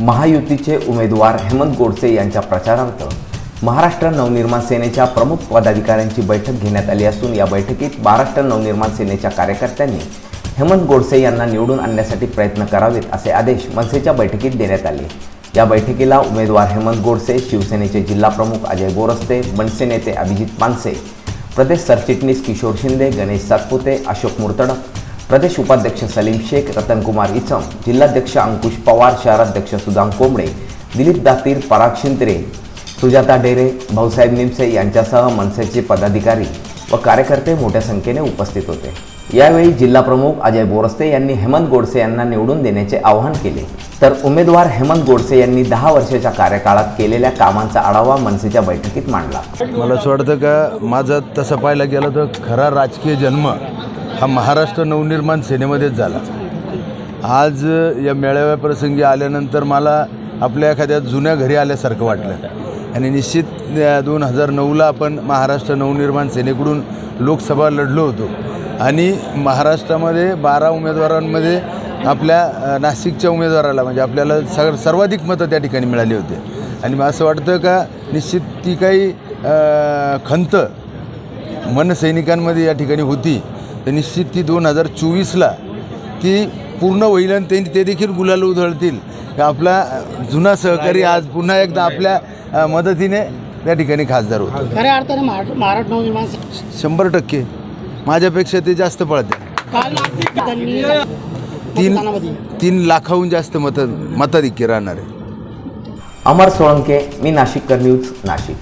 महायुतीचे उमेदवार हेमंत गोडसे यांच्या प्रचारार्थ महाराष्ट्र नवनिर्माण सेनेच्या प्रमुख पदाधिकाऱ्यांची बैठक घेण्यात आली असून या बैठकीत महाराष्ट्र नवनिर्माण सेनेच्या कार्यकर्त्यांनी हेमंत गोडसे यांना निवडून आणण्यासाठी प्रयत्न करावेत असे आदेश मनसेच्या बैठकीत देण्यात आले. या बैठकीला उमेदवार हेमंत गोडसे शिवसेनेचे जिल्हाप्रमुख अजय गोरस्ते मनसे नेते अभिजित मानसे प्रदेश सरचिटणीस किशोर शिंदे गणेश सातपुते अशोक मुर्तडक प्रदेश उपाध्यक्ष सलीम शेख रतनकुमार इचम जिल्हाध्यक्ष अंकुश पवार शहराध्यक्ष सुदाम कोंबडे दिलीप दातीर पराग शिंत्रे सुजाता डेरे भाऊसाहेब निमसे यांच्यासह मनसेचे पदाधिकारी व कार्यकर्ते मोठ्या संख्येने उपस्थित होते. यावेळी जिल्हाप्रमुख अजय बोरस्ते यांनी हेमंत गोडसे यांना निवडून देण्याचे आवाहन केले. तर उमेदवार हेमंत गोडसे यांनी दहा वर्षाच्या कार्यकाळात केलेल्या कामांचा आढावा मनसेच्या बैठकीत मांडला. मला असं वाटतं का माझा तसं पाहायला गेलं तर खरा राजकीय जन्म हा महाराष्ट्र नवनिर्माण सेनेमध्येच झाला. आज या मेळाव्याप्रसंगी आल्यानंतर मला आपल्या एखाद्या जुन्या घरी आल्यासारखं वाटलं. आणि निश्चित दोन हजार नऊला आपण महाराष्ट्र नवनिर्माण सेनेकडून लोकसभा लढलो होतो. आणि महाराष्ट्रामध्ये बारा उमेदवारांमध्ये आपल्या नाशिकच्या उमेदवाराला म्हणजे आपल्याला सग सर्वाधिक मतं त्या ठिकाणी मिळाली होती. आणि मला असं वाटतं का निश्चित ती काही खंत मनसैनिकांमध्ये या ठिकाणी होती. तर निश्चित ती दोन हजार चोवीसला ती पूर्ण होईल आणि ते ते देखील गुलाल उधळतील. का आपला जुना सहकारी आज पुन्हा एकदा आपल्या मदतीने त्या ठिकाणी खासदार होतो. खऱ्या अर्थाने महाराष्ट्र महाराष्ट्र नवनिर्माण से- शंभर टक्के. माझ्यापेक्षा ते जास्त पळते त्यांनी तीन तीन लाखाहून जास्त मत मताधिक्य राहणार आहे. अमर सोळंके मी नाशिककर न्यूज नाशिक.